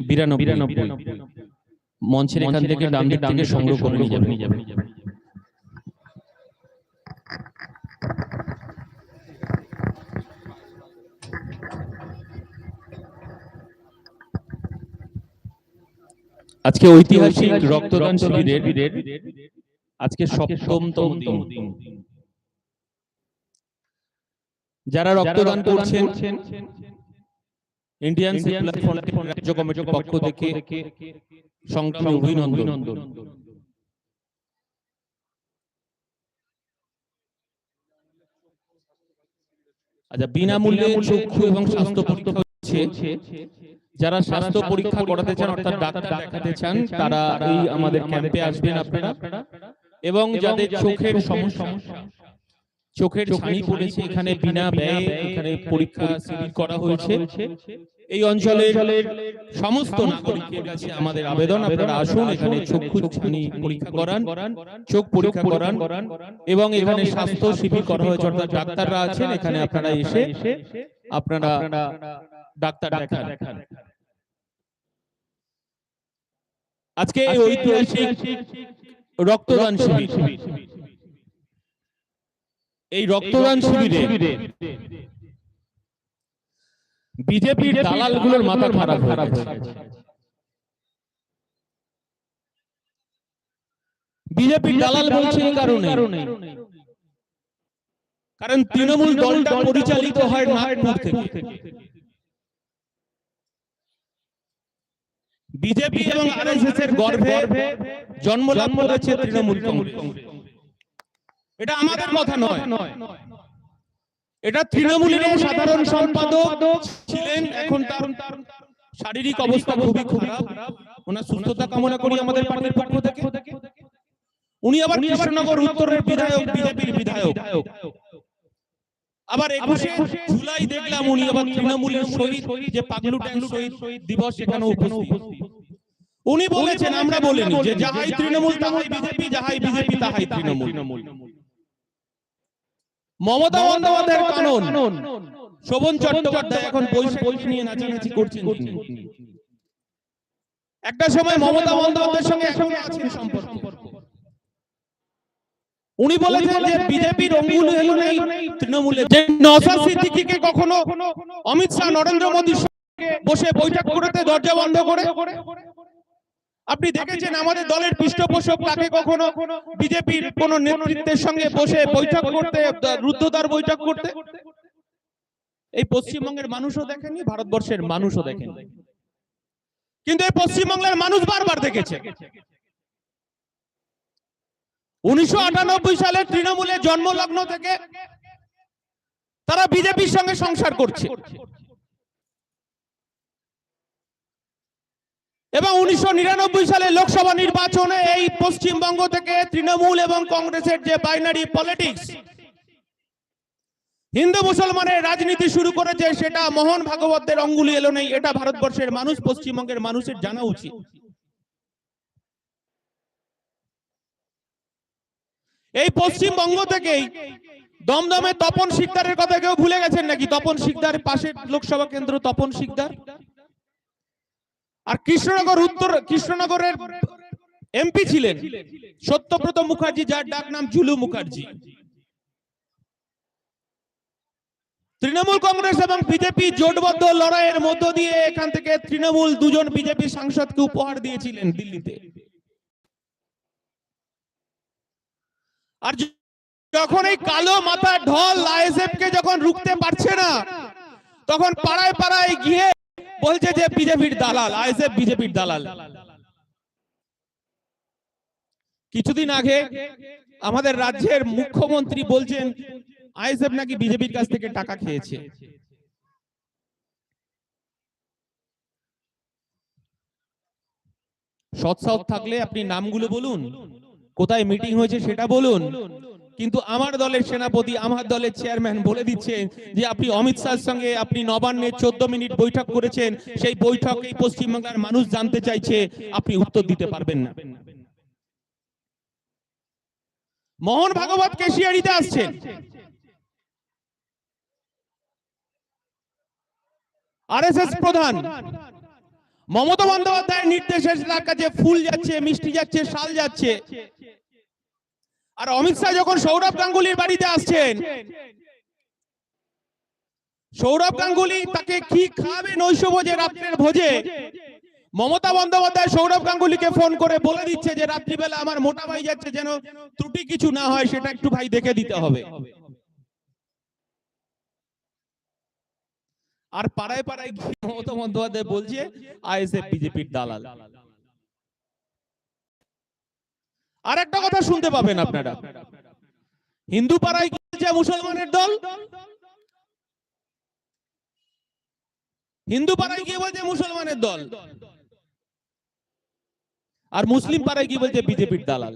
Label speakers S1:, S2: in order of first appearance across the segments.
S1: বিরানব্বই। মঞ্চের এখান থেকে ডান দিক থেকে সংগ্রহ করে নিয়ে যাবেন আজকে ঐতিহাসিক রক্তদান শিবিরের আজকে সপ্তমতম দিন যারা রক্তদান করছেন ইন্ডিয়ান সেকুলার রাজ্য কমিটির পক্ষ থেকে সংগ্রামী অভিনন্দন। আচ্ছা বিনামূল্যে চক্ষু এবং স্বাস্থ্য পরীক্ষা হচ্ছে। যারা স্বাস্থ্য পরীক্ষা করাতে চান অর্থাৎ ডাক্তার দেখাতে চান তারা এই আমাদের ক্যাম্পে আসবেন আপনারা। এবং যাদের চোখের সমস্যা চোখের ছানি পড়েছে এখানে বিনা ব্যয়ে এখানে পরীক্ষা শিবির করা হয়েছে। এই অঞ্চলের সমস্ত নাগরিকের কাছে আমাদের আবেদন আপনারা আসুন এখানে চক্ষু ছানি পরীক্ষা করান চোখ পরীক্ষা করান এবং এখানে স্বাস্থ্য শিবির করা হয়েছে অর্থাৎ ডাক্তাররা আছেন এখানে আপনারা এসে আপনারা ডাক্তার দেখান। আজকে ঐতিহাসিক রক্তদান শিবির। এই রক্তদান শিবিরে বিজেপির দালালগুলোর মাথা খারাপ খারাপ বিজেপির দালাল বলছে কারণে। কারণ। তৃণমূল দলটা পরিচালিত হয় নাগপুর থেকে। বিজেপি এবং আরএসএস এর গর্ভে জন্মলাভ করেছে তৃণমূল কংগ্রেস। এটা আমাদের কথা নয়। এটা তৃণমূলের সাধারণ সম্পাদক ছিলেন এখন তার শারীরিক অবস্থা খুবই খারাপ। ওনার সুস্থতা কামনা করি আমাদের পার্টির পক্ষ থেকে। উনি আবার কৃষ্ণনগর উত্তরের বিধায়ক বিজেপির বিধায়ক। আবার একুশে জুলাই দেখলাম উনি আবার তৃণমূলের শহীদ যে পাগলু ট্যাঙ্ক শহীদ দিবস সেখানে উপস্থিত। উনি বলেছেন আমরা বলিনি যে যাহাই তৃণমূল তাহাই বিজেপি যাহাই বিজেপি তাহাই তৃণমূল। মমতা বন্দ্যোপাধ্যায়ের কানন। শোভন চট্টোপাধ্যায় এখন বৈশাখী নিয়ে নাচানাচি করছেন একটা সময় মমতা বন্দ্যোপাধ্যায়ের সঙ্গে এখন আছেন সম্পর্ক। উনি বলেছেন যে বিজেপির অঙ্গুল হলো নেই তৃণমূলের যে নওশাদ সিদ্দিকীকে কখনো অমিত শাহ নরেন্দ্র মোদীর সঙ্গে বসে বৈঠক করতে দরজা বন্ধ করে। আপনি দেখেছেন আমাদের দলের পৃষ্ঠপোষক তাকে কখনো বিজেপির কোন নেতৃত্বের সঙ্গে বসে বৈঠক করতে রুদ্ধদ্বার বৈঠক করতে। এই পশ্চিমবঙ্গের মানুষও দেখেনি ভারতবর্ষের মানুষও দেখেনি কিন্তু এই পশ্চিমবাংলার মানুষ বারবার দেখেছে। উনিশশো আটানব্বই সালে তৃণমূলের জন্মলগ্ন থেকে তারা বিজেপির সঙ্গে সংসার করছে। এবং উনিশশো নিরানব্বই সালে লোকসভা নির্বাচনে এই পশ্চিমবঙ্গ থেকে তৃণমূল এবং কংগ্রেসের যে বাইনারি পলিটিক্স হিন্দু মুসলমানের রাজনীতি শুরু করেছে, সেটা মোহন ভাগবতের অঙ্গুলি এলো নেই, এটা ভারতবর্ষের মানুষ, পশ্চিমবঙ্গের মানুষের জানা উচিত। এই পশ্চিমবঙ্গ থেকেই দমদমে তপন শিকদারের কথা কেউ ভুলে গেছেন নাকি? তপন শিকদার পাশের লোকসভা কেন্দ্র তপন শিকদার? আর কৃষ্ণনগর উত্তর, কৃষ্ণনগরের এমপি ছিলেন সত্যব্রত মুখার্জি, যার ডাক নাম জুলু মুখার্জি। তৃণমূল কংগ্রেস এবং বিজেপি জোটবদ্ধ লড়াইয়ের মধ্য দিয়ে এখান থেকে তৃণমূল দুজন বিজেপি সাংসদকে উপহার দিয়েছিলেন দিল্লিতে। আর যখন এই কালো মাথা ঢল আইএসএফ কে যখন রুখতে পারছে না, তখন পাড়ায় পাড়ায় গিয়ে বলছে যে বিজেপির দালাল, আইএসএফ বিজেপির দালাল। কিছুদিন আগে আমাদের রাজ্যের মুখ্যমন্ত্রী বলছেন, আইএসএফ নাকি বিজেপির কাছ থেকে টাকা খেয়েছে। সৎসাহ থাকলে আপনি নামগুলো বলুন, কোথায় মিটিং হয়েছে সেটা বলুন। কিন্তু আমার দলের সেনাপতি, আমার দলের চেয়ারম্যান বলে দিচ্ছেন যে আপনি অমিত শাহের সঙ্গে আপনি নবান্নে চোদ্দ মিনিট বৈঠক করেছেন। সেই বৈঠক পশ্চিমবাংলার মানুষ জানতে চাইছে, আপনি উত্তর দিতে পারবেন না। মোহন ভাগবত কেশিয়ারিতে আসছেন। আরএসএস প্রধান মমতা বন্দ্যোপাধ্যায়ের নির্দেশে কাছে ফুল যাচ্ছে, মিষ্টি যাচ্ছে, শাল যাচ্ছে আর অমিত শাহ যখন সৌরভ গাঙ্গুলির বাড়িতে আসছেন, সৌরভ গাঙ্গুলি তাকে কি খাবে নৈশ ভোজে রাত্রের ভোজে? মমতা বন্দ্যোপাধ্যায় সৌরভ গাঙ্গুলিকে ফোন করে বলে দিচ্ছে যে রাত্রিবেলা আমার মোটা ভাই যাচ্ছে, যেন ত্রুটি কিছু না হয়, সেটা একটু ভাই দেখে দিতে হবে। আর পাড়ায় পাড়ায় মমতা বন্দ্যোপাধ্যায় বলছে, আইএসএফ বিজেপির দালাল। আর একটা কথা শুনতে পাবেন আপনারা। হিন্দু পাড়ায় যে মুসলমানের দল? হিন্দু পাড়ায় গিয়ে বলছে মুসলমানের দল? আর মুসলিম পাড়ায় কি বলছে বিজেপির দালাল?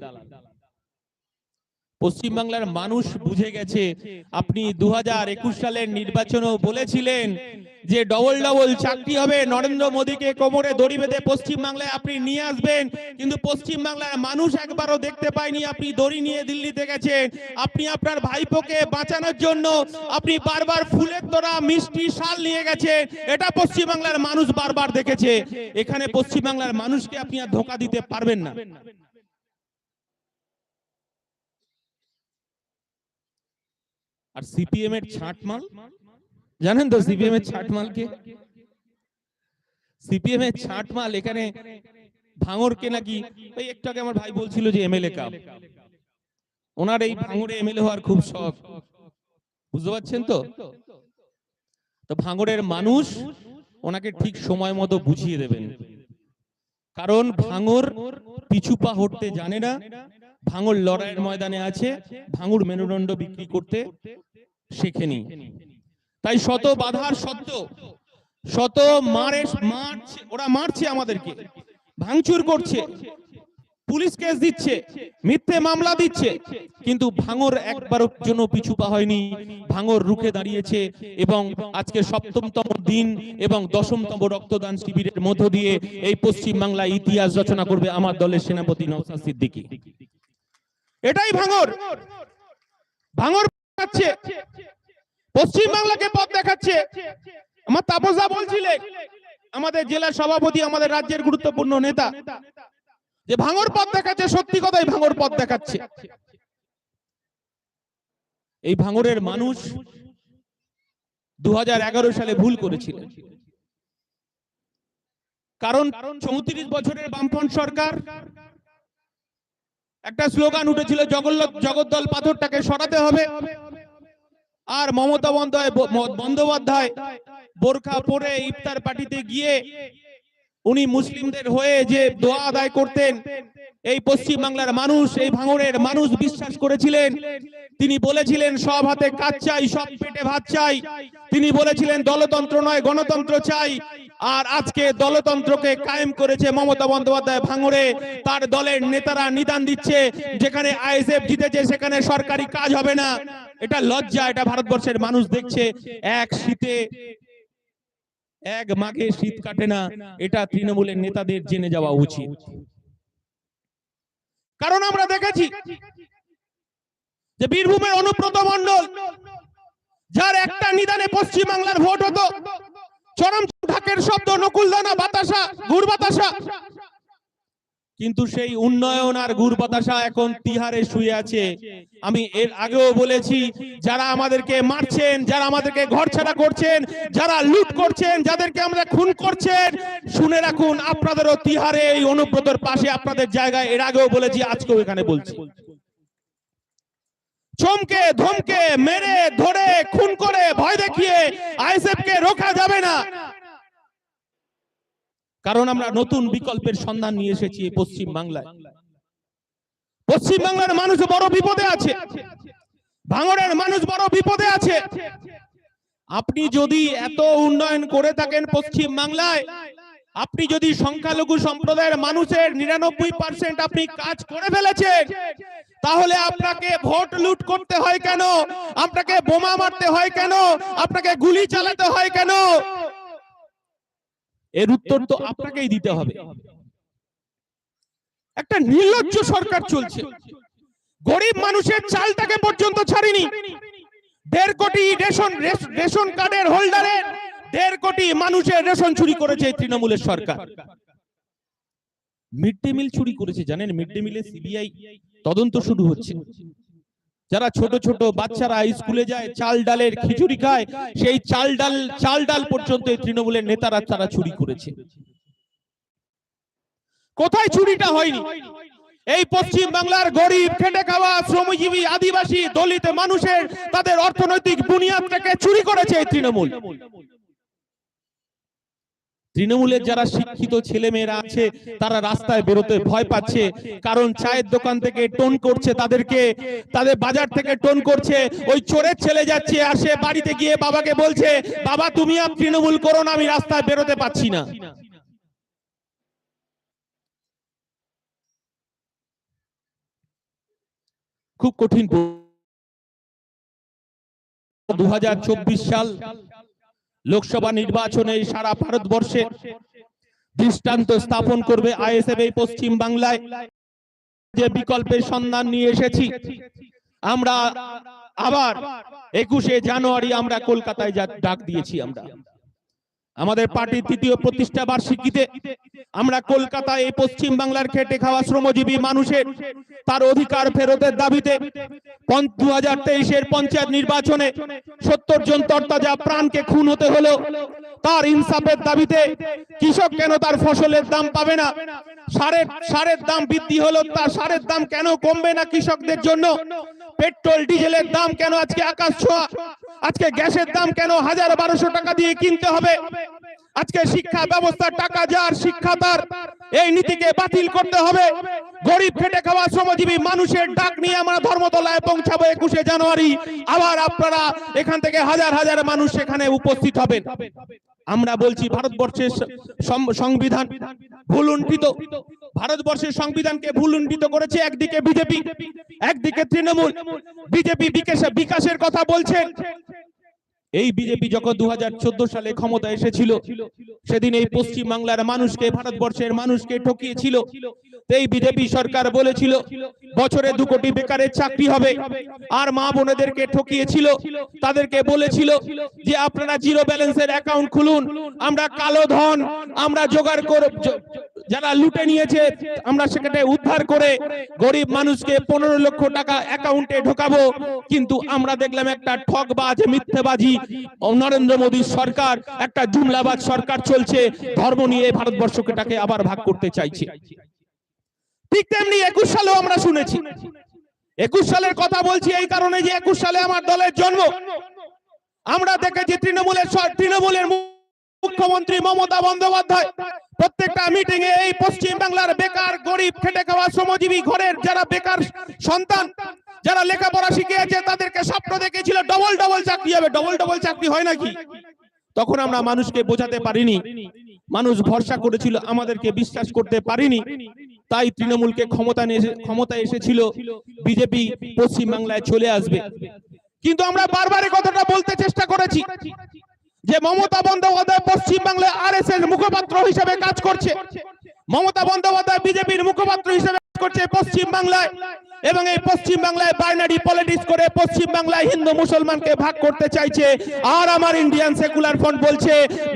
S1: পশ্চিমবাংলার মানুষ বুঝে গেছে। আপনি দুই হাজার একুশ সালের নির্বাচনেও বলেছিলেন যে ডবল ডবল চাকরি হবে। নরেন্দ্র মোদীকে কোমরে দড়ি বেঁধে পশ্চিমবাংলায় আপনি নিয়ে আসবেন। কিন্তু পশ্চিমবাংলার মানুষ একবারও দেখতে পায়নি আপনি দড়ি নিয়ে দিল্লিতে গেছেন। আপনি আপনার ভাইপোকে বাঁচানোর জন্য আপনি বারবার ফুলের তোরা মিষ্টি, শাল নিয়ে গেছেন। এটা পশ্চিমবাংলার মানুষ বারবার দেখেছে। এখানে পশ্চিমবাংলার মানুষকে আপনি আর ধোকা দিতে পারবেন না। আর সিপিএম এর ছাঁটমাল? জানেন তো সিপিএম এর ছাঁটমালকে সিপিএম এর ছাঁটমাল এখানে ভাঙরকে নাকি? ওই একটু আগে আমার ভাই বলছিল যে এমএলএ কাপ ওনার এই ভাঙরে এমএলএ হওয়ার খুব শখ। বুঝতে পারছেন তো? তো ভাঙরের মানুষ ওনাকে ঠিক সময় মতো বুঝিয়ে দেবেন। কারণ ভাঙর পিছুপা হটতে জানে না। ভাঙর লড়াইয়ের ময়দানে আছে। ভাঙুর মেরুদণ্ড বিক্রি করতে শেখেনি। তাই শত বাধার সত্ত্বেও শত মারে মারছে ওরা মারছে আমাদেরকে। ভাঙচুর করছে। পুলিশ কেস দিচ্ছে। মিথ্যে মামলা দিচ্ছে। কিন্তু ভাঙর একবারও জন্য পিছু পা হয়নি। ভাঙর রুখে দাঁড়িয়েছে এবং আজকে সপ্তমতম দিন এবং দশমতম রক্তদান শিবিরের মধ্য দিয়ে এই পশ্চিম বাংলায় ইতিহাস রচনা করবে আমার দলের সেনাপতি নওসাদ সিদ্দিকী। এটাই ভাঙর। ভাঙর দেখাচ্ছে। পশ্চিম বাংলাকে পথ দেখাচ্ছে। আমার তাপসদা বলছিলেন, আমাদের জেলা সভাপতি, আমাদের রাজ্যের গুরুত্বপূর্ণ নেতা, যে ভাঙর পথ দেখাচ্ছে, সত্যি কথাই ভাঙর পথ দেখাচ্ছে। এই ভাঙরের মানুষ দু হাজার এগারো সালে ভুল করেছিলেন। কারণ চৌত্রিশ বছরের বামপন্থ সরকার একটা স্লোগান উঠেছিল জগদ্দল পাথরটাকে সরাতে হবে। আর মমতা বন্দ্যোপাধ্যায় বন্দ্যোপাধ্যায় বোরখা পরে ইফতার পার্টিতে গিয়ে উনি মুসলিমদের হয়ে যে দোয়া আদায় করতেন, এই পশ্চিম বাংলার মানুষ, এই ভাঙড়ের মানুষ বিশ্বাস করেছিলেন। তিনি বলেছিলেন, সব হাতে কাজ চাই, সব পেটে ভাত চাই। তিনি বলেছিলেন, দলতন্ত্র নয়, গণতন্ত্র চাই। আর আজকে দলতন্ত্রকে কায়েম করেছে মমতা বন্দ্যোপাধ্যায় ভাঙড়ে। তার দলের নেতারা নিদান দিচ্ছে, যেখানে আইএসএফ জিতেছে, সেখানে সরকারি কাজ হবে না। এটা লজ্জা, এটা ভারতবর্ষের মানুষ দেখছে। এক শীতে এক মাঘে শীত কাটে না এটা তৃণমূলের নেতাদের জেনে যাওয়া উচিত। কারণ আমরা দেখেছি যে বীরভূমের অনুব্রত মন্ডল যার একটা নিদানে পশ্চিম বাংলার ভোট হতো চরম ঢাকের শব্দ নকুলদানা বাতাসা ঘুর বাতাসা কিন্তু সেই উন্নয়ন আর গুড় বাতাসা এখন তিহারে শুয়ে আছে। আমি এর আগেও বলেছি, যারা আমাদেরকে মারছেন, যারা আমাদেরকে ঘর ছাড়া করছেন, যারা লুট করছেন, যাদেরকে আমরা খুন করছেন, শুনে রাখুন, আপনাদেরও তিহারে এই অনুব্রতর পাশে আপনাদের জায়গায়, এর আগেও বলেছি, আজকেও এখানে বলছি। চমকে, ধমকে, মেরে, ধরে, খুন করে, ভয় দেখিয়ে, আইএসএফ কে রোখা যাবে না। কারণ আমরা নতুন বিকল্পের সন্ধান নিয়ে এসেছি পশ্চিম বাংলায়। পশ্চিম বাংলার মানুষ বড় বিপদে আছে। ভাঙড়ের মানুষ বড় বিপদে আছে। আপনি যদি এত উন্নয়ন করে থাকেন পশ্চিম বাংলায়, আপনি যদি সংখ্যালঘু সম্প্রদায়ের মানুষের নিরানব্বই পার্সেন্ট আপনি কাজ করে ফেলেছেন, তাহলে আপনাকে ভোট লুট করতে হয় কেন? আপনাকে বোমা মারতে হয় কেন? আপনাকে গুলি চালাতে হয় কেন? এর উত্তর তো আপনাকেই দিতে হবে। একটা নির্লজ্জ সরকার চলছে। গরিব মানুষের চালটাকে পর্যন্ত ছাড়িনি। দেড় কোটি রেশন রেশ- রেশন কার্ডের হোল্ডারের দেড় কোটি মানুষের রেশন চুরি করেছে তৃণমূলের সরকার। মিড ডে মিল চুরি করেছে জানেন? মিড ডে মিলে সিবিআই তদন্ত শুরু হচ্ছে। যারা ছোট ছোট বাচ্চারা স্কুলে যায় চাল ডালের খিচুড়ি খায় সেই চাল ডাল চাল ডাল পর্যন্ত এই তৃণমূলের নেতারা তারা চুরি করেছে। কোথায় চুরিটা হয়নি? এই পশ্চিম বাংলার গরিব খেটে খাওয়া শ্রমজীবী আদিবাসী দলিত মানুষের তাদের অর্থনৈতিক বুনিয়াদটাকে চুরি করেছে এই তৃণমূল। তৃণমূলের যারা শিক্ষিত ছেলে মেয়েরা আছে, তারা রাস্তায় বেরোতে ভয় পাচ্ছে। কারণ চায়ের দোকান থেকে টোন করছে তাদেরকে। তাদের বাজার থেকে টোন করছে। ওই চোরের ছেলে যাচ্ছে আর সে বাড়িতে গিয়ে বাবাকে বলছে, বাবা, তুমি আর তৃণমূল করো না, আমি রাস্তায় বেরোতে পাচ্ছি না। খুব কঠিন দু হাজার চব্বিশ সাল লোকসভা নির্বাচনে সারা ভারতবর্ষে দৃষ্টান্ত স্থাপন করবে আইএসএফ এই পশ্চিম বাংলায়। যে বিকল্পের সন্ধান নিয়ে এসেছি, আমরা আবার একুশে জানুয়ারি আমরা কলকাতায় ডাক দিয়েছি আমরা। আমাদের পার্টির তৃতীয় প্রতিষ্ঠা বার্ষিকীতে আমরা কলকাতায় এই পশ্চিম বাংলার খেটে খাওয়া শ্রমজীবী মানুষের তার অধিকার ফেরতের দাবিতে দু হাজার তেইশের পঞ্চায়েত নির্বাচনে সত্তর জন তরতাজা প্রাণকে খুন হতে হলো তার ইনসাফের দাবিতে কৃষক কেন তার ফসলের দাম পাবে না? সারের সারের দাম বৃদ্ধি হলো তার সারের দাম কেন কমবে না কৃষকদের জন্য? পেট্রোল, ডিজেলের দাম কেন আজকে আকাশ ছোঁয়া? আজকে গ্যাসের দাম কেন হাজার বারোশো টাকা দিয়ে কিনতে হবে? আজকে শিক্ষা ব্যবস্থা, টাকা যার, শিক্ষা তার। এই নীতিকে বাতিল করতে হবে। গরিব খেটে খাওয়া শ্রমজীবী মানুষের ডাক নিয়ে আমরা ধর্মতলায় পৌঁছাবো একুশে জানুয়ারি। আবার আপনারা এখান থেকে হাজার হাজার মানুষ সেখানে উপস্থিত হবেন। আমরা বলছি ভারতবর্ষের সংবিধান ভুলুণ্ঠিত। ভারতবর্ষের সংবিধানকে ভুলুণ্ঠিত করেছে। একদিকে বিজেপি, একদিকে তৃণমূল। বিজেপি বিকাশে বিকাশের কথা বলছেন এই বিজেপি যখন দুহাজার চোদ্দ সালে ক্ষমতা এসেছিল, সেদিন এই পশ্চিম বাংলার মানুষকে, ভারতবর্ষের মানুষকে ঠকিয়েছিল। এই বিজেপি সরকার বলেছিল, বছরে দু কোটি বেকারের চাকরি হবে। আর মা বোনেদেরকে ঠকিয়েছিল। তাদেরকে বলেছিল যে, আপনারা জিরো ব্যালেন্সের অ্যাকাউন্ট খুলুন। আমরা কালো ধন, আমরা জোগাড় করে জ- যারা লুটে নিয়েছে, আমরা সেখানে উদ্ধার করে গরিব মানুষকে পনেরো লক্ষ টাকা অ্যাকাউন্টে ঢোকাবো। কিন্তু আমরা দেখলাম একটা ঠকবাজ মিথ্যেবাজি। নরেন্দ্র মোদীর সরকার, একটা জুমলাবাজ সরকার চলছে। ধর্ম নিয়ে ভারতবর্ষকে টাকে আবার ভাগ করতে চাইছে। ঠিক তেমনি একুশ সালেও আমরা শুনেছি। একুশ সালের কথা বলছি এই কারণে যে একুশ সালে আমার দলের জন্ম। আমরা দেখেছি তৃণমূলের তৃণমূলের মুখ্যমন্ত্রী মমতা বন্দ্যোপাধ্যায়। প্রত্যেকটা মিটিং এ এই পশ্চিম বাংলার বেকার, গরিব, খেটে খাওয়া শ্রমজীবী ঘরের যারা বেকার সন্তান, যারা লেখাপড়া শিখিয়েছে, তাদেরকে স্বপ্ন দেখেছিল ডবল ডবল চাকরি হবে। ডবল ডবল চাকরি হয় নাকি? তখন আমরা মানুষকে বোঝাতে পারিনি। মানুষ ভরসা করেছিল আমাদেরকে বিশ্বাস করতে পারিনি। তাই তৃণমূলকে ক্ষমতা নিয়ে ক্ষমতায় এসেছিল। বিজেপি পশ্চিম বাংলায় চলে আসবে। কিন্তু আমরা বারবার কথাটা বলতে চেষ্টা করেছি। যে মমতা বন্দ্যোপাধ্যায় পশ্চিমবাংলায় আর এস এর মুখপাত্র হিসেবে কাজ করছে। মমতা বন্দ্যোপাধ্যায় বিজেপির মুখপাত্র হিসেবে কাজ করছে পশ্চিম বাংলায় এবং এই পশ্চিম বাংলায় বাইনারি পলিটিক্স করে পশ্চিম বাংলায় হিন্দু মুসলমানকে ভাগ করতে চাইছে, আর আমার ইন্ডিয়ান সেকুলার ফ্রন্ট বলছে,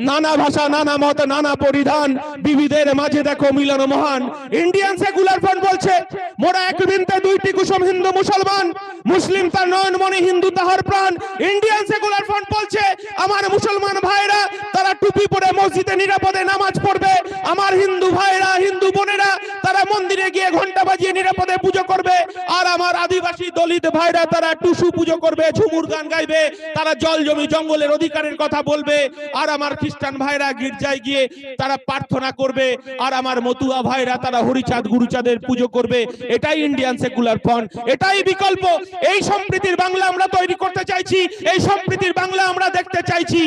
S1: নানা ভাষা, নানা মত, নানা পরিধান, বিবিধের মাঝে দেখো মিলন মহান। ইন্ডিয়ান সেকুলার ফ্রন্ট বলছে, মোরা এক বৃন্তে দুইটি কুসুম হিন্দু মুসলমান, মুসলিম তার নয়নমণি হিন্দু তাহার প্রাণ। ইন্ডিয়ান সেকুলার ফ্রন্ট বলছে, আমার মুসলমান ভাইরা, তারা টুপি পরে মসজিদে নিরাপদে নামাজ পড়বে, আমার হিন্দু ভাইরা, হিন্দু বোনেরা, তারা মন্দিরে গিয়ে ঘণ্টা বাজিয়ে নিরাপদে পুজো করবে আর আমার আদিবাসী দলিত ভাইরা তারা টুসু পুজো করবে, ঝুমুর গান গাইবে, তারা জল জমি জঙ্গলের অধিকারের কথা বলবে। আর আমার খ্রিস্টান ভাইরা গির্জায় গিয়ে তারা প্রার্থনা করবে। আর আমার মতুয়া ভাইরা তারা হরিচাঁদ, গুরুচাঁদের পুজো করবে। এটাই ইন্ডিয়ান সেকুলার ফ্রন্ট এটাই বিকল্প। এই সম্প্রীতির বাংলা আমরা তৈরি করতে চাইছি, এই সম্প্রীতির বাংলা আমরা দেখতে চাইছি।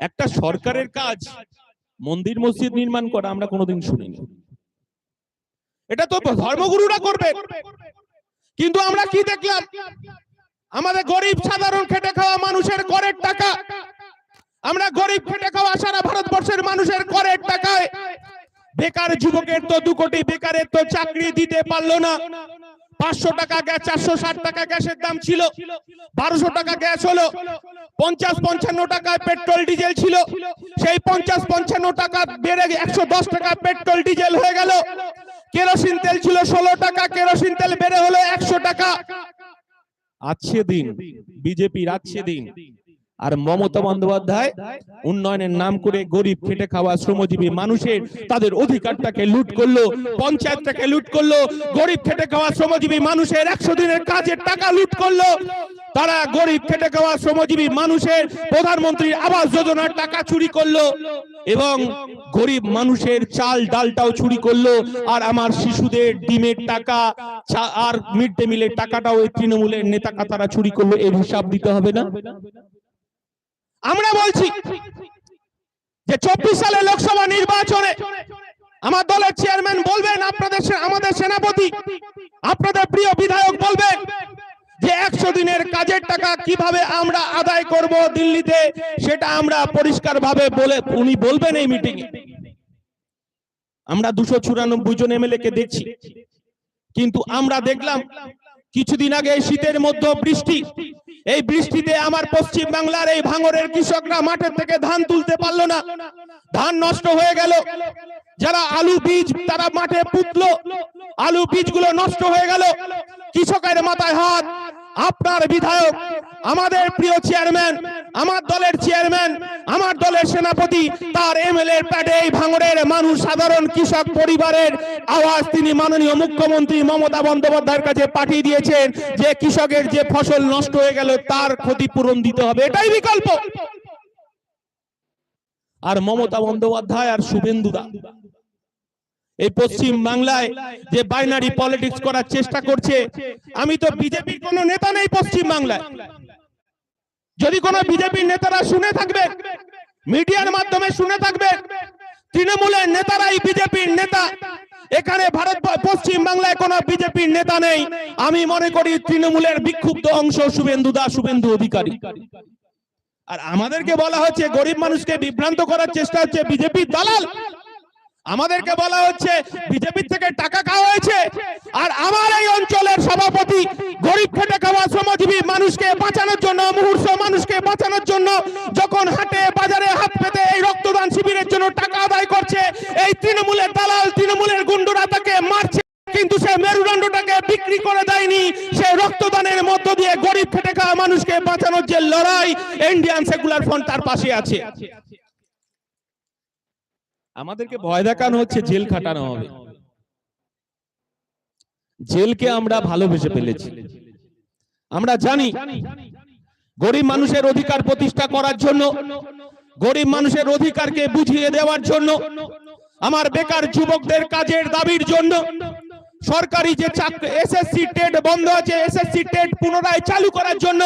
S1: একটা সরকারের কাজ, মন্দির মসজিদ নির্মাণ করা আমরা কোনোদিন শুনিনি। এটা তো ধর্মগুরুরা করবে। কিন্তু আমরা কি দেখলাম? আমাদের গরিব সাধারণ খেটে খাওয়া মানুষের করের টাকা। আমরা গরিব খেটে খাওয়া সারা ভারতবর্ষের মানুষের করের টাকায়। বেকার যুবকের তো দু কোটি, বেকারের তো চাকরি দিতে পারল না। পাঁচশো টাকা গ্যাস, চারশো ষাট টাকা গ্যাসের দাম ছিল। বারোশো টাকা গ্যাস হলো। পঞ্চাশ পঞ্চান্ন টাকায় পেট্রোল, ডিজেল ছিল। সেই পঞ্চাশ পঞ্চান্ন টাকা বেড়ে একশো দশ টাকা পেট্রোল, ডিজেল হয়ে গেল। কেরোসিন তেল ছিল ষোলো টাকা, কেরোসিন তেল বেড়ে হলো একশো টাকা। আছে দিন, বিজেপির আছে দিন। আর মমতা বন্দ্যোপাধ্যায় উন্নয়নের নাম করে গরিব খেটে খাওয়া শ্রমজীবী মানুষের তাদের অধিকারটাকে লুট করল, পঞ্চায়েতটাকে লুট করল, গরিব খেটে খাওয়া শ্রমজীবী মানুষের একশো দিনের কাজের টাকা লুট করল। তারা গরিব খেটে খাওয়া শ্রমজীবী মানুষের প্রধানমন্ত্রীর আবাস যোজনার টাকা চুরি করল এবং গরিব মানুষের চাল ডালটাও চুরি করল। আর আমার শিশুদের ডিমের টাকা আর মিড ডে মিলের টাকাটাও এই তৃণমূলের নেতা তারা চুরি করল, এর হিসাব দিতে হবে না? আমরা বলছি যে চব্বিশ সালে লোকসভা নির্বাচনে আমার দলের চেয়ারম্যান বলবেন, আপনাদের আমাদের সেনাপতি, আপনাদের প্রিয় বিধায়ক বলবেন যে একশো দিনের কাজের টাকা কীভাবে আমরা আদায় করব দিল্লিতে, সেটা আমরা পরিষ্কার ভাবে বলে উনি বলবেন এই মিটিং আমরা দুশো চুরানব্বই জন এমএলএ কে দেখছি। কিন্তু আমরা দেখলাম, কিছুদিন আগে শীতের মধ্যে বৃষ্টি এই বৃষ্টিতে আমার পশ্চিম বাংলার এই ভাঙরের কৃষকরা মাঠের থেকে ধান তুলতে পারল না। ধান নষ্ট হয়ে গেল। যারা আলু বীজ, তারা মাঠে পুতলো। আলু বীজগুলো নষ্ট হয়ে গেল। কৃষকের মাথায় হাত। আপনার বিধায়ক আমাদের প্রিয় চেয়ারম্যান, আমার দলের চেয়ারম্যান, আমার দলের সেনাপতি, তার এমএলএ প্যাডে এই ভাঙড়ের মানুষ, সাধারণ কৃষক পরিবারের আওয়াজ তিনি মাননীয় মুখ্যমন্ত্রী মমতা বন্দ্যোপাধ্যায়ের কাছে পাঠিয়ে দিয়েছেন যে কৃষকের যে ফসল নষ্ট হয়ে গেল, তার ক্ষতিপূরণ দিতে হবে। এটাই বিকল্প। আর মমতা বন্দ্যোপাধ্যায় আর শুভেন্দু শুভেন্দুদা এই পশ্চিম বাংলায় যে বাইনারি পলিটিক্স করার চেষ্টা করছে, আমি তো বিজেপির কোন নেতা নেই পশ্চিম বাংলায়। যদি কোন বিজেপির নেতারা শুনে থাকবে, মিডিয়ার মাধ্যমে শুনে থাকবে তৃণমূলের নেতারাই বিজেপির নেতা। এখানে ভারত পশ্চিম বাংলায় কোনো বিজেপির নেতা নেই। আমি মনে করি তৃণমূলের বিক্ষুব্ধ অংশ শুভেন্দু দাস, শুভেন্দু অধিকারী। আর আমাদেরকে বলা হচ্ছে, গরিব মানুষকে বিভ্রান্ত করার চেষ্টা হচ্ছে বিজেপির দালাল। আমাদেরকে বলা হচ্ছে বিজেপি থেকে টাকা খাওয়া হয়েছে। আর আমার এই অঞ্চলের সভাপতি গরিব খেটে খাওয়া শ্রমজীবী মানুষকে বাঁচানোর জন্য মুহূর্ত মানুষকে বাঁচানোর জন্য যখন হাটে বাজারে হাত পেতে এই রক্তদান শিবিরের জন্য টাকা আদায় করছে এই তৃণমূলের দালাল তৃণমূলের গুন্ডুরা তাকে মারছে কিন্তু সে মেরুদণ্ডটাকে বিক্রি করে দেয়নি। সে রক্তদানের মধ্য দিয়ে গরিব খেটে খাওয়া মানুষকে বাঁচানোর যে লড়াই ইন্ডিয়ান সেকুলার ফ্রন্ট তার পাশে আছে। আমাদেরকে ভয় দেখানো হচ্ছে জেল খাটানো হবে। জেলকে আমরা ভালোবেসে ফেলেছি। আমরা জানি গরিব মানুষের অধিকার প্রতিষ্ঠা করার জন্য গরিব মানুষের অধিকারকে বুঝিয়ে দেওয়ার জন্য আমার বেকার যুবকদের কাজের দাবির জন্য সরকারি যে এসএসসি টেট বন্ধ আছে এসএসসি টেট পুনরায় চালু করার জন্য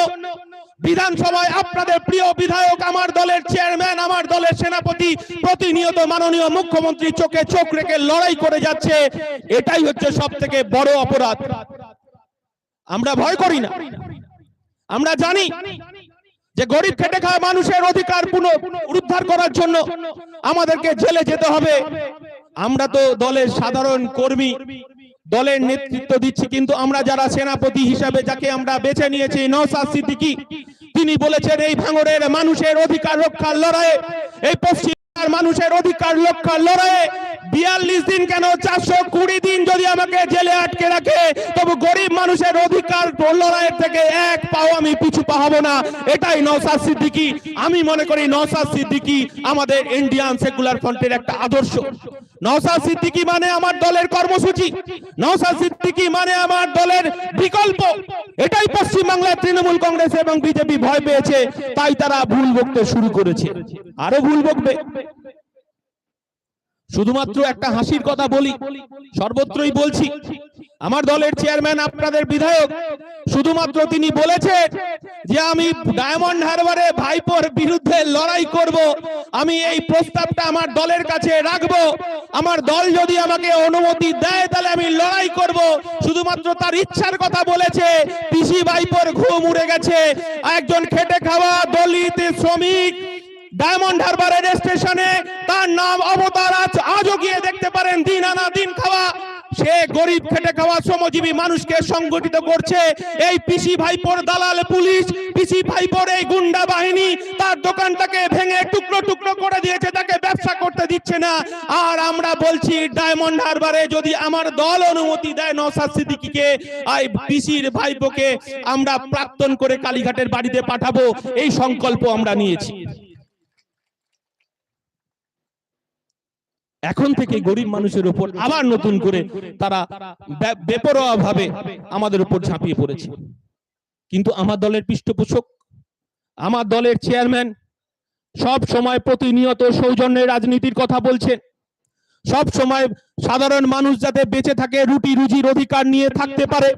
S1: বিধানসভায় আপনাদের প্রিয় বিধায়ক আমার দলের চেয়ারম্যান, আমার দলের সেনাপতি, প্রতিনিয়ত মাননীয় মুখ্যমন্ত্রী চোখে চোখ রেখে লড়াই করে যাচ্ছে। এটাই হচ্ছে সব থেকে বড় অপরাধ। আমরা ভয় করি না। আমরা জানি যে গরিব খেটে খাওয়া মানুষের অধিকার পুনঃ উদ্ধার করার জন্য আমাদেরকে জেলে যেতে হবে। আমরা তো দলের সাধারণ কর্মী। দলের নেতৃত্ব দিচ্ছি কিন্তু আমরা যারা সেনাপতি হিসাবে যাকে আমরা বেছে নিয়েছি নওসাদ সিদ্দিকী তিনি বলেছেন এই ভাঙড়ের মানুষের অধিকার রক্ষার লড়াইয়ে এই পশ্চিম মানুষের অধিকার রক্ষার লড়াইয়ে বিয়াল্লিশ দিন কেন চারশো কুড়ি দিন যদি আমাকে জেলে আটকে রাখে তবু গরিব মানুষের অধিকার লড়াইয়ের থেকে এক পাও আমি পিছু পাহাবো না। এটাই নওসাদ সিদ্দিকী। আমি মনে করি নওসাদ সিদ্দিকী আমাদের ইন্ডিয়ান সেকুলার ফ্রন্টের একটা আদর্শ। নওসাদ সিদ্দিকি মানে আমার দলের কর্মসূচি। নওসাদ সিদ্দিকি মানে আমার দলের বিকল্প। এটাই পশ্চিমবাংলার তৃণমূল কংগ্রেস এবং বিজেপি ভয় পেয়েছে, তাই তারা ভুল বকতে শুরু করেছে। আরও ভুল বকবে। শুধুমাত্র একটা হাসির কথা বলি, সর্বত্রই বলছি আমার দলের চেয়ারম্যান, আপনাদের বিধায়ক, শুধুমাত্র তিনি বলেছে যে আমি ডায়মন্ড হারবারে ভাইপোর বিরুদ্ধে লড়াই করব, আমি এই প্রস্তাবটা আমার দলের কাছে রাখব, আমার দল যদি আমাকে অনুমতি দেয় তাহলে আমি লড়াই করব, শুধুমাত্র তার ইচ্ছার কথা বলেছে, পিসি ভাইপোর ঘুম উড়ে গেছে, একজন খেটে খাওয়া দলিত শ্রমিক ডায়মন্ড হারবার রেল স্টেশনে তার নাম অবতার আজ আজও গিয়ে দেখতে পারেন দিন আনা দিন খাওয়া সে গরিব খেটে খাওয়া শ্রমজীবী মানুষকে সংগঠিত করছে। এই পিসি ভাইপোর দালাল পুলিশ, পিসি ভাইপোর এই গুন্ডা বাহিনী তার দোকানটাকে ভেঙে টুকরো টুকরো করে দিয়েছে, তাকে ব্যবসা করতে দিচ্ছে না। আর আমরা বলছি, ডায়মন্ড হারবারে যদি আমার দল অনুমতি দেয় নওসাদ সিদ্দিকীকে আর পিসির ভাইপোকে আমরা প্রাক্তন করে কালীঘাটের বাড়িতে পাঠাবো। এই সংকল্প আমরা নিয়েছি। এখন থেকে গরিব মানুষের উপর আবার নতুন করে তারা বেপরোয়া ভাবে আমাদের উপর ঝাঁপিয়ে পড়েছে। কিন্তু আমার দলের পৃষ্ঠপোষক, আমার দলের চেয়ারম্যান সব সময় প্রতিনিয়ত সৌজন্যের রাজনীতির কথা বলছেন। সব সময় সাধারণ মানুষ যাতে বেঁচে থাকে, রুটি রুজির অধিকার নিয়ে থাকতে পারে,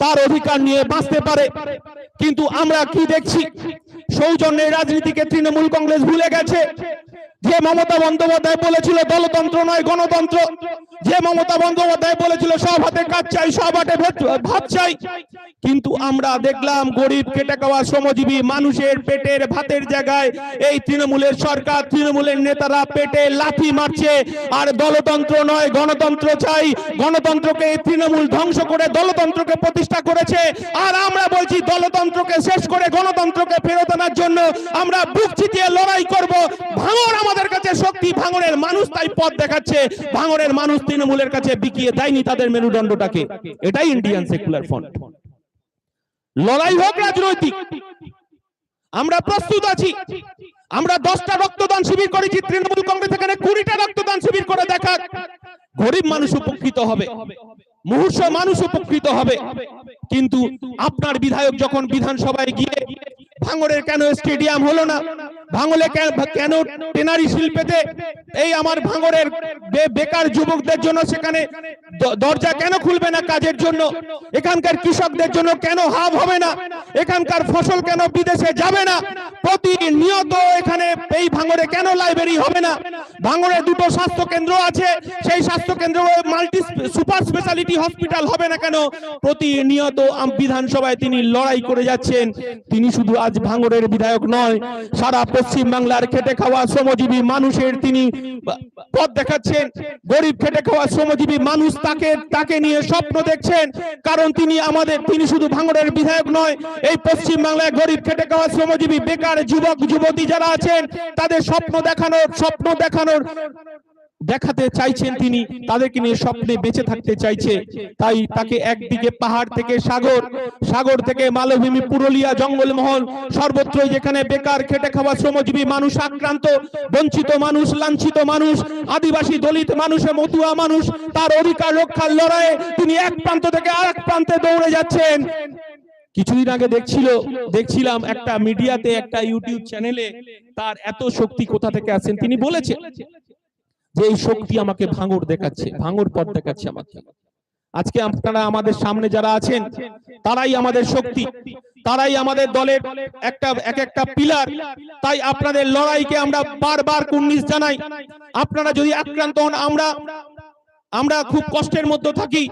S1: তার অধিকার নিয়ে বাঁচতে পারে। কিন্তু আমরা কি দেখছি? সৌজন্যের রাজনীতিকে তৃণমূল কংগ্রেস ভুলে গেছে। যে মমতা বন্দ্যোপাধ্যায় বলেছিল, দলতন্ত্র নয়, গণতন্ত্র। যে মমতা বন্দ্যোপাধ্যায় বলেছিল, সব হাতে কাজ চাই, সব হাতে ভাত চাই। কিন্তু আমরা দেখলাম গরিব, কেটে খাওয়া শ্রমজীবী মানুষের পেটের ভাতের জায়গায় এই তৃণমূলের সরকার, তৃণমূলের নেতারা পেটে লাথি মারছে। আর দলতন্ত্র নয়, গণতন্ত্র চাই। গণতন্ত্রকে এই তৃণমূল ধ্বংস করে দলতন্ত্রকে প্রতিষ্ঠা করেছে। আর আমরা বলছি, দলতন্ত্রকে শেষ করে গণতন্ত্রকে ফেরত আনার জন্য আমরা বুক চিতিয়ে লড়াই করব। ভাঙর আমাদের কাছে শক্তি, ভাঙরের মানুষ তাই পথ দেখাচ্ছে। ভাঙরের মানুষ তৃণমূলের কাছে বিকিয়ে দেয়নি তাদের মেরুদণ্ডটাকে। এটাই ইন্ডিয়ান সেকুলার ফ্রন্ট লড়াই হোক রাজনৈতিক, আমরা প্রস্তুত আছি। আমরা দশটা রক্তদান শিবির করেছি, তৃণমূল কংগ্রেস এখানে কুড়িটা রক্তদান শিবির করে দেখাক। গরিব মানুষ উপকৃত হবে, মুহূর্ত মানুষ উপকৃত হবে। কিন্তু আপনার বিধায়ক যখন বিধানসভায় গিয়ে ভাঙড়ের কেন স্টেডিয়াম হলো না? ভাঙলে কেন- টেনারি শিল্পেতে এই আমার ভাঙরের বেকার যুবকদের জন্য সেখানে দরজা কেন খুলবে না কাজের জন্য? এখানকার কৃষকদের জন্য কেন হাব হবে না? এখানকার ফসল কেন বিদেশে যাবে না? প্রতিনিয়ত এখানে এই ভাঙরে কেন লাইব্রেরি হবে না? ভাঙরে দুটো স্বাস্থ্য কেন্দ্র আছে, সেই স্বাস্থ্য কেন্দ্র মাল্টি সুপার স্পেশালিটি হসপিটাল হবে না কেন? প্রতিনিয়ত বিধানসভায় তিনি লড়াই করে যাচ্ছেন। তিনি শুধু আজ ভাঙরের বিধায়ক নয়, সারা পশ্চিম বাংলার খেটে খাওয়া শ্রমজীবী মানুষের তিনি পথ দেখাচ্ছেন। গরিব খেটে খাওয়া শ্রমজীবী মানুষ তাকে তাকে নিয়ে স্বপ্ন দেখছেন। কারণ তিনি আমাদের, তিনি শুধু ভাঙড়ের বিধায়ক নয়, এই পশ্চিম বাংলায় গরিব খেটে খাওয়া শ্রমজীবী, বেকার, যুবক, যুবতী যারা আছেন, তাদের স্বপ্ন দেখানোর স্বপ্ন দেখানোর দেখাতে চাইছেন তিনি তাদেরকে নিয়ে স্বপ্নে বেঁচে থাকতে চাইছে। তাই তাকে একদিকে পাহাড় থেকে সাগর সাগর থেকে মালভূমি পুরুলিয়া জঙ্গলমহল সর্বত্র যেখানে বেকার খেটে খাওয়া শ্রমজীবী মানুষ আক্রান্ত বঞ্চিত মানুষ লাঞ্ছিত মানুষ আদিবাসী দলিত মানুষে মতুয়া মানুষ তার অধিকার রক্ষার লড়াইয়ে তিনি এক প্রান্ত থেকে আর এক প্রান্তে দৌড়ে যাচ্ছেন। কিছুদিন আগে দেখছিল দেখছিলাম একটা মিডিয়াতে একটা ইউটিউব চ্যানেলে তার এত শক্তি কোথা থেকে আসেন তিনি বলেছেন যে এই শক্তি আমাকে ভাঙর দেখাচ্ছে ভাঙর পথ দেখাচ্ছে আমাকে। আজকে আপনারা আমাদের সামনে যারা আছেন, তারাই আমাদের শক্তি, তারাই আমাদের দলের একটা, এক একটা পিলার। তাই আপনাদের লড়াইকে আমরা বারবার কুর্নিশ জানাই। আপনারা যদি আক্রান্ত হন, আমরা আমরা খুব কষ্টের মধ্যে থাকি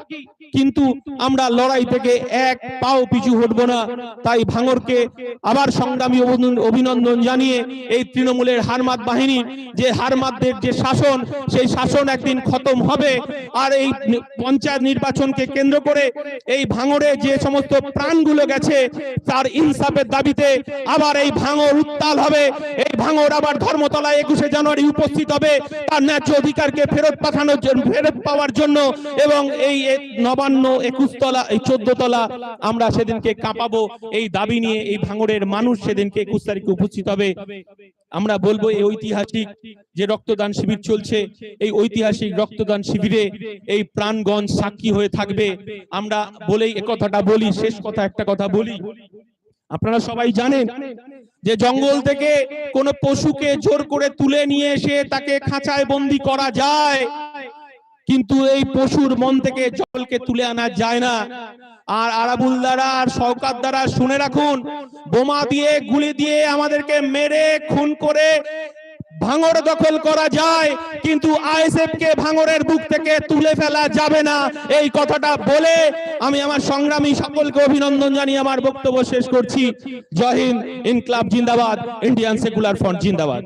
S1: কিন্তু আমরা লড়াই থেকে এক পাও পিছু হটব না। তাই ভাঙরকে আবার সংগ্রামী অভিনন্দন- জানিয়ে এই তৃণমূলের হারমাত বাহিনী যে হারমাতদের যে শাসন সেই শাসন একদিন খতম হবে। আর এই পঞ্চায়েত নির্বাচনকে কেন্দ্র করে এই ভাঙরে যে সমস্ত প্রাণগুলো গেছে তার ইনসাফের দাবিতে আবার এই ভাঙর উত্তাল হবে। এই ভাঙর আবার ধর্মতলায় একুশে জানুয়ারি উপস্থিত হবে। তার ন্যায্য অধিকারকে ফেরত পাঠানোর জন্য ফেরত পাওয়ার জন্য এবং এই নবান্ন একুশ তলা এই চোদ্দ তলা আমরা সেদিনকে কাঁপাবো। এই দাবি নিয়ে এই ভাঙড়ের মানুষ সেদিনকে একুশ তারিখে উপস্থিত হবে। আমরা বলব এই ঐতিহাসিক যে রক্তদান শিবির চলছে, এই ঐতিহাসিক রক্তদান শিবিরে এই প্রাণগঞ্জ সাক্ষী হয়ে থাকবে। আমরা বলেই কথাটা বলি, শেষ কথা একটা কথা বলি। আপনারা সবাই জানেন যে জঙ্গল থেকে কোন পশুকে জোর করে তুলে নিয়ে এসে তাকে খাঁচায় বন্দি করা যায়। কিন্তু এই পশুর মন থেকে জলকে তুলে আনা যায় না। আর আরাবুল দ্বারা, আর শওকাত দ্বারা শুনে রাখুন, বোমা দিয়ে, গুলি দিয়ে আমাদেরকে মেরে, খুন করে ভাঙর দখল করা যায়, কিন্তু আইএসএফ কে ভাঙরের বুক থেকে তুলে ফেলা যাবে না। এই কথাটা বলে আমি আমার সংগ্রামী সকলকে অভিনন্দন জানিয়ে আমার বক্তব্য শেষ করছি। জয় হিন্দ, ইনকলাব জিন্দাবাদ, ইন্ডিয়ান সেকুলার ফ্রন্ট জিন্দাবাদ।